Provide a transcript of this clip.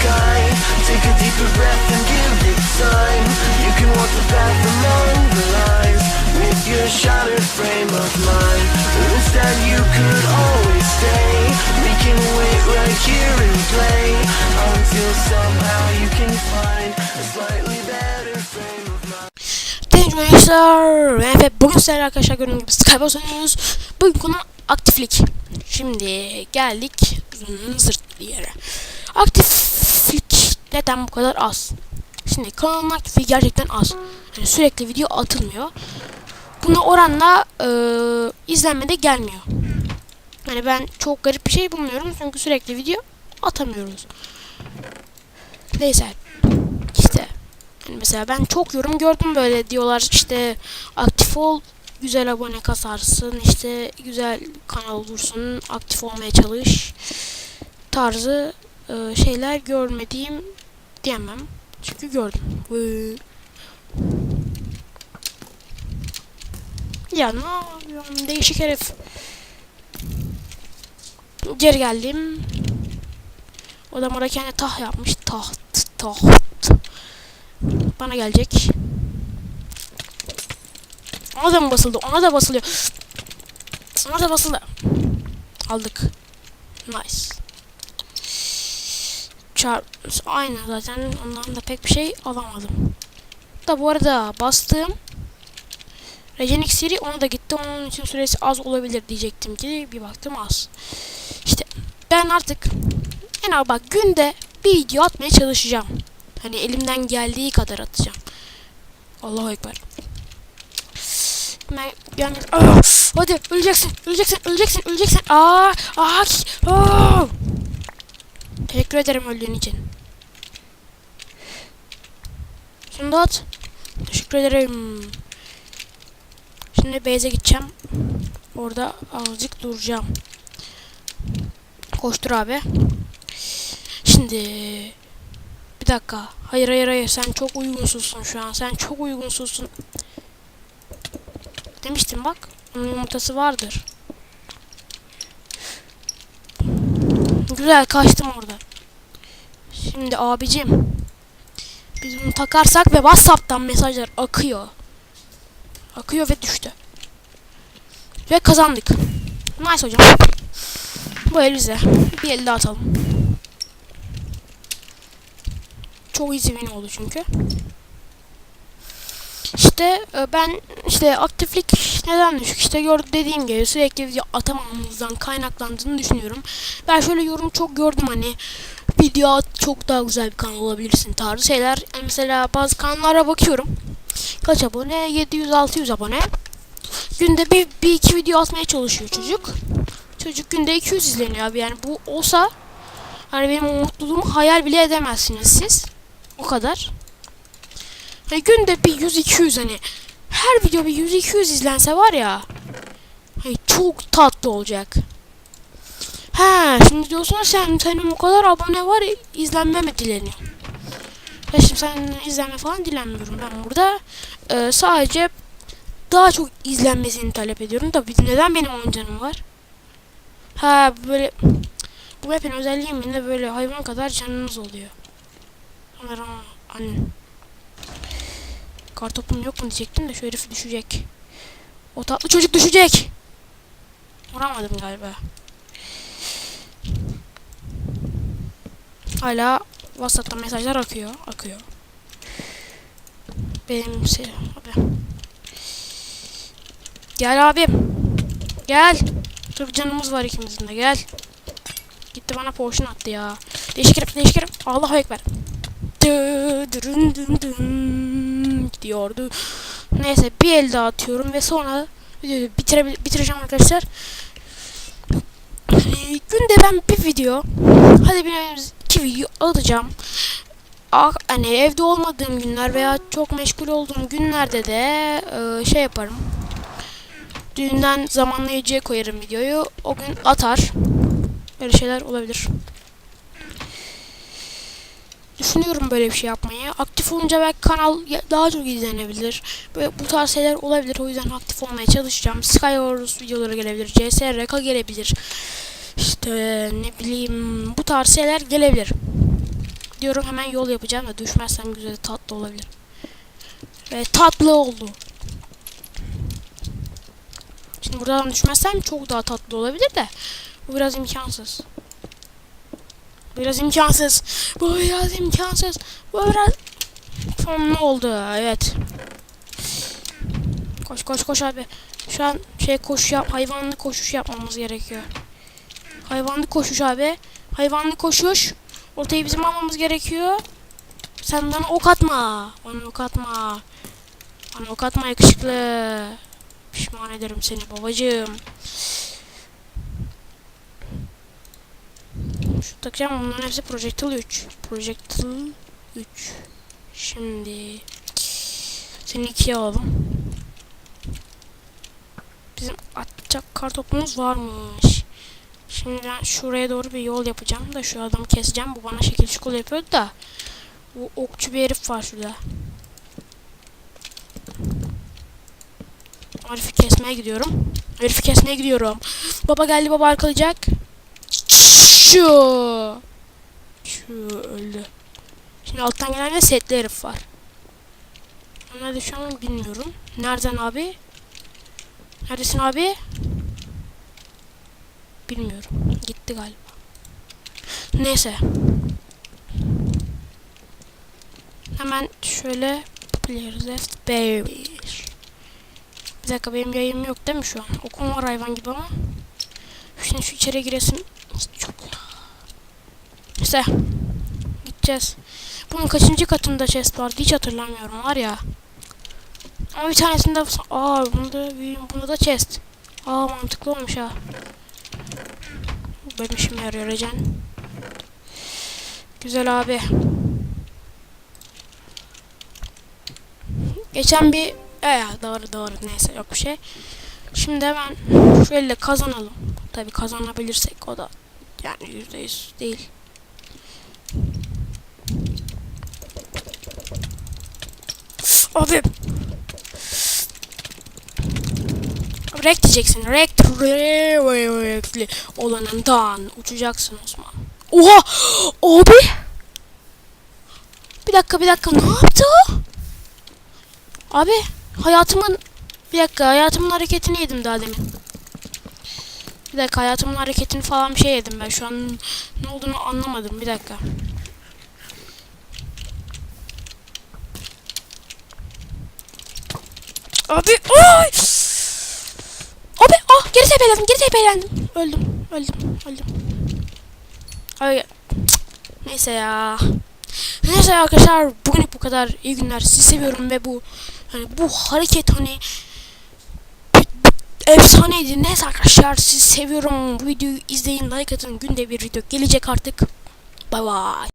sky. Take a deeper breath and give it time. You can walk the path among the lines with your shattered frame of mind. İnstead, you could always stay. We can wait right here and play until somehow you can find a slightly better frame of mind. Arkadaşlar ve bugün sizlerle arkadaşlar gördüğünüz gibi Skybus oynuyoruz. Bugün konu aktiflik. Şimdi geldik zırt bir yere. Aktiflik neden bu kadar az? Şimdi kanalın aktifliği gerçekten az. Yani sürekli video atılmıyor. Buna oranla e, izlenme de gelmiyor. Yani ben çok garip bir şey bulmuyorum çünkü sürekli video atamıyoruz. Neyse. İşte yani mesela ben çok yorum gördüm böyle diyorlar işte aktif ol güzel abone kasarsın işte güzel kanal olursun aktif olmaya çalış tarzı e, şeyler görmediğim diyemem çünkü gördüm. Vıı. Ya ne yapıyorum değişik herif. Geri geldim. Adam orada kendi tah yapmış. Taht, taht. Bana gelecek. Ona da mı basıldı? Ona da basılıyor. Ona da basıldı. Aldık. Nice. Çar aynı zaten ondan da pek bir şey alamadım. Da bu arada bastığım Regen iksiri ona da gitti. Onun için süresi az olabilir diyecektim ki bir baktım az. İşte ben artık en az bak günde bir video atmaya çalışacağım. Hani elimden geldiği kadar atacağım. Allahu Ekber. Ben, yani, Ah! hadi öleceksin, öleceksin, öleceksin, öleceksin. Aa, aa, aa. Teşekkür ederim öldüğün için. Şimdi at. Teşekkür ederim. Şimdi base'e gideceğim. Orada azıcık duracağım. Koştur abi. Şimdi bir dakika. Hayır hayır hayır sen çok uygunsuzsun şu an. Sen çok uygunsuzsun. Demiştim bak. Onun yumurtası vardır. Güzel kaçtım orada. Şimdi abicim. Biz bunu takarsak ve Whatsapp'tan mesajlar akıyor. Akıyor ve düştü. Ve kazandık. Nice hocam. Bu el bize. Bir el daha atalım. Çok easy win oldu çünkü. İşte e, ben işte aktiflik neden düşük işte dediğim gibi sürekli video atamamamızdan kaynaklandığını düşünüyorum. Ben şöyle yorum çok gördüm hani video at çok daha güzel bir kanal olabilirsin tarzı şeyler. Yani mesela bazı kanallara bakıyorum. Kaç abone? 700-600 abone. Günde bir, bir iki video atmaya çalışıyor çocuk. Çocuk günde 200 izleniyor abi yani bu olsa hani benim mutluluğumu hayal bile edemezsiniz siz. O kadar. Hani günde bir 100-200 hani her video bir 100-200 izlense var ya hani çok tatlı olacak. Ha şimdi diyorsun sen senin bu kadar abone var izlenme mi dileniyor? Ya şimdi sen izlenme falan dilenmiyorum ben burada e, sadece daha çok izlenmesini talep ediyorum da neden benim 10 canım var? Ha böyle bu map'in özelliği mi ne böyle hayvan kadar canınız oluyor. Sanırım anne. Kartopum yok mu diyecektim de şu herif düşecek. O tatlı çocuk düşecek. Vuramadım galiba. Hala WhatsApp'tan mesajlar akıyor. Akıyor. Benim abi. Gel abim. Gel. Dur canımız var ikimizin de gel. Gitti bana potion attı ya. Değişik herif değişik herif. Allahu Ekber. Dı, dırın dın dın gidiyordu. Neyse bir el daha atıyorum ve sonra videoyu bitire, bitireceğim arkadaşlar. Hani günde ben bir video hadi bir iki video atacağım. Ah, hani evde olmadığım günler veya çok meşgul olduğum günlerde de e, şey yaparım. Düğünden zamanlayıcıya koyarım videoyu. O gün atar. Böyle şeyler olabilir. Düşünüyorum böyle bir şey yapmayı. Aktif olunca belki kanal daha çok izlenebilir. Böyle bu tarz şeyler olabilir. O yüzden aktif olmaya çalışacağım. Skywars videoları gelebilir. CSRK gelebilir. İşte ne bileyim bu tarz şeyler gelebilir. bekliyorum. Hemen yol yapacağım da düşmezsem güzel tatlı olabilir. Ve tatlı oldu. Şimdi buradan düşmezsem çok daha tatlı olabilir de. Bu biraz imkansız. Biraz imkansız. Bu biraz imkansız. Bu biraz... Tamam ne oldu? Evet. Koş koş koş abi. Şu an şey koşu yap, hayvanlı koşuş yapmamız gerekiyor. Hayvanlı koşuş abi. Hayvanlı koşuş. Ortayı bizim almamız gerekiyor. Sen bana ok atma. Bana ok atma. Bana ok atma yakışıklı. Pişman ederim seni babacığım. Şu takacağım bunların hepsi Projectile 3. Projectile 3. Şimdi seni ikiye alalım. Bizim atacak kartopumuz varmış. Şimdi ben şuraya doğru bir yol yapacağım da şu adamı keseceğim. Bu bana şekil şukul yapıyordu da. Bu okçu bir herif var şurada. Herifi kesmeye gidiyorum. Herifi kesmeye gidiyorum. Baba geldi baba arkalayacak. Şu. Şu öldü. Şimdi alttan gelen de setli herif var. Nerede şu an bilmiyorum. Nereden abi? Neredesin abi? Bilmiyorum. Gitti galiba. Neyse. Hemen şöyle players left baby. Bir dakika benim yayım yok değil mi şu an? Okum var hayvan gibi ama. Şimdi şu içeri giresin. Çok. Gideceğiz. Bunun kaçıncı katında chest vardı hiç hatırlamıyorum var ya. Ama bir tanesinde aa bunda bunda da chest. Aa mantıklı olmuş ha. Benim işime yarıyor Recen. Güzel abi. Geçen bir e doğru doğru neyse yok bir şey. Şimdi hemen şöyle kazanalım. Tabi kazanabilirsek o da yani yüzde yüz değil. Abi. Rek diyeceksin. Rek. Rekli olanından uçacaksın Osman. Oha! Abi! Bir dakika bir dakika ne yaptı o? Abi hayatımın bir dakika hayatımın hareketini yedim daha demin. Bir dakika hayatımın hareketini falan bir şey yedim ben şu an ne olduğunu anlamadım bir dakika. Abi ay! Abi ah geri tepelendim geri tepelendim. Öldüm öldüm öldüm. Ay neyse ya. Neyse arkadaşlar bugünlük bu kadar iyi günler sizi seviyorum ve bu hani bu hareket hani efsaneydi. Neyse arkadaşlar sizi seviyorum. Videoyu izleyin like atın günde bir video gelecek artık. Bye bye.